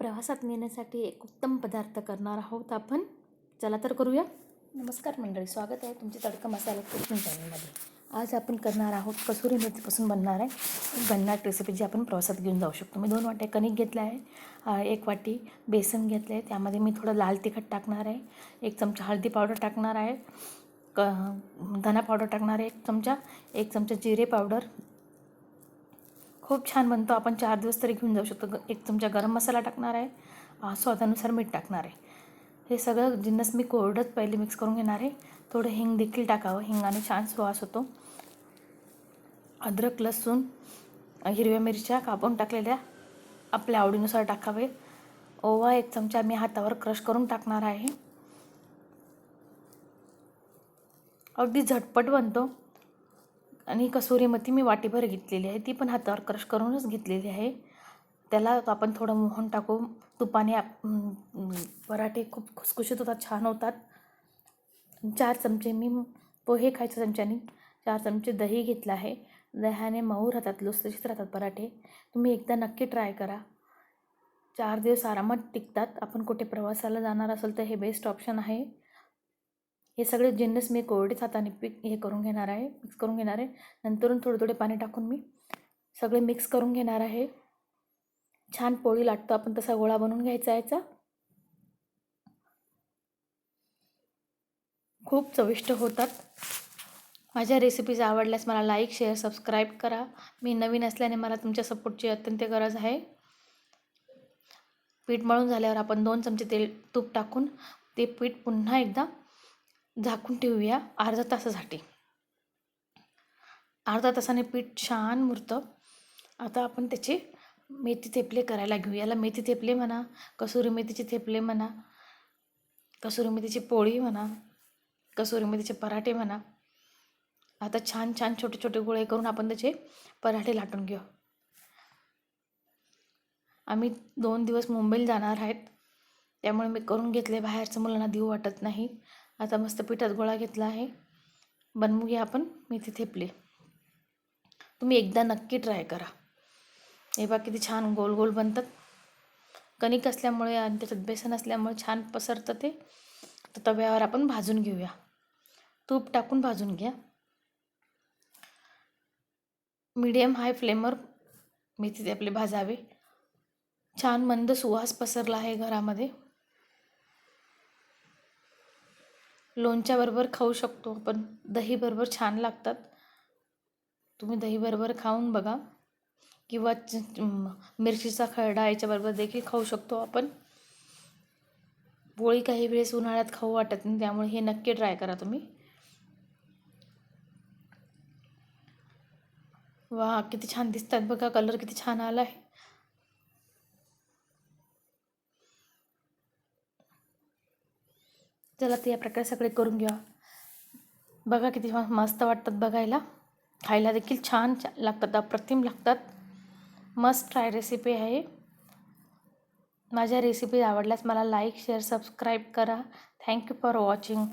प्रवासात नेण्यासाठी एक उत्तम पदार्थ करणार आहोत आपण. चला तर करूया. नमस्कार मंडळी स्वागत आहे तुमचे तडका मसाला कुकिंग चॅनलमध्ये. आज आपण करणार आहोत कसुरी मेथीपासून बनणार आहे. बनणार भन्नाट रेसिपी जी आपण प्रवासात घेऊन जाऊ शकतो. मी दोन वाट्या कणिक घेतला आहे. एक वाटी बेसन घेतलं आहे त्यामध्ये मी थोडं लाल तिखट टाकणार आहे. एक चमचा हळदी पावडर टाकणार आहे. क धना पावडर टाकणार आहे. एक चमचा एक चमचा जिरे पावडर. खूप छान बनतो. आपण चार दिवस तरी घेऊन जाऊ शकतो. ग एक चमचा गरम मसाला टाकणार आहे. स्वादानुसार मीठ टाकणार आहे. हे सगळं जिन्नस मी कोरडंच पहिले मिक्स करून घेणार आहे. थोडं हिंग देखील टाकावं. हिंगाने छान सुवास होतो. अद्रक लसूण हिरव्या मिरच्या कापून टाकलेल्या आपल्या आवडीनुसार टाकावे. ओवा एक चमचा मी हातावर क्रश करून टाकणार आहे. अगदी झटपट बनतो. आणि कसुरी मेथी मी वाटीभर घेतलेली आहे. ती पण हातावर क्रश करूनच घेतलेली आहे. त्याला आपण थोडं मोहन टाकू. तुपाने आप- पराठे खूप खुसखुशीत होतात छान होतात. चार चमचे मी पोहे खायच्या चमच्याने चार चमचे दही घेतलं आहे. दह्याने मऊ राहतात लुसलुशीत राहतात पराठे. तुम्ही एकदा नक्की ट्राय करा. चार दिवस आरामात टिकतात. आपण कुठे प्रवासाला जाणार असेल तर हे बेस्ट ऑप्शन आहे. हे सगळे जिन्नस मी कोरडेच हाताने पीक हे करून घेणार आहे मिक्स करून घेणार आहे. नंतरून थोडे थोडे पाणी टाकून मी सगळे मिक्स करून घेणार आहे. छान पोळी लाटतो आपण तसा गोळा बनवून घ्यायचा याचा. खूप चविष्ट होतात. माझ्या रेसिपीज आवडल्यास मला लाईक शेअर सबस्क्राईब करा. मी नवीन असल्याने मला तुमच्या सपोर्टची अत्यंत गरज आहे. पीठ मळून झाल्यावर आपण दोन चमचे तेल तूप टाकून ते पीठ पुन्हा एकदा झाकून ठेवूया अर्धा तासासाठी. अर्धा तासाने पीठ छान मुरतं. आता आपण त्याचे मेथी थेपले करायला घेऊ. याला मेथी थेपले म्हणा कसुरी मेथीचे थेपले म्हणा कसुरी मेथीची पोळी म्हणा कसुरी मेथीचे पराठे म्हणा. आता छान छान छोटे छोटे गोळे करून आपण त्याचे पराठे लाटून घेऊ. आम्ही दोन दिवस मुंबईला जाणार आहेत. त्यामुळे मी करून घेतले बाहेरचं मुलांना देऊ वाटत नाही. आता मस्त पिठात गोळा घेतला आहे. बनवूया आपण. मेथी थेपले तुम्ही एकदा नक्की ट्राय करा. हे बा किती छान गोल गोल बनतात. कणिक असल्यामुळे आणि त्याच्यात बेसन असल्यामुळे छान पसरतं ते. तर तव्यावर आपण भाजून घेऊया. तूप टाकून भाजून घ्या. मीडियम हाय फ्लेमवर मेथी ते आपले भाजावे. छान मंद सुवास पसरला आहे घरामध्ये. लोणच्याबरोबर खाऊ शकतो आपण दहीबरोबर छान लागतात. तुम्ही दहीबरोबर खाऊन बघा. किंवा मिरचीचा खरडा याच्याबरोबर देखील खाऊ शकतो आपण. पोळी काही वेळेस उन्हाळ्यात खाऊ वाटत नाही त्यामुळे हे नक्की ट्राय करा तुम्ही. वा किती छान दिसतात बघा कलर किती छान आला आहे चला ते या प्रकारे सगळे करून घ्या. बघा किती मस्त वाटतात बघायला. खायला देखील छान छान लागतात अप्रतिम लागतात. मस्त ट्राय रेसिपी आहे. माझ्या रेसिपी आवडल्यास मला लाईक शेअर सबस्क्राईब करा. Thank you for watching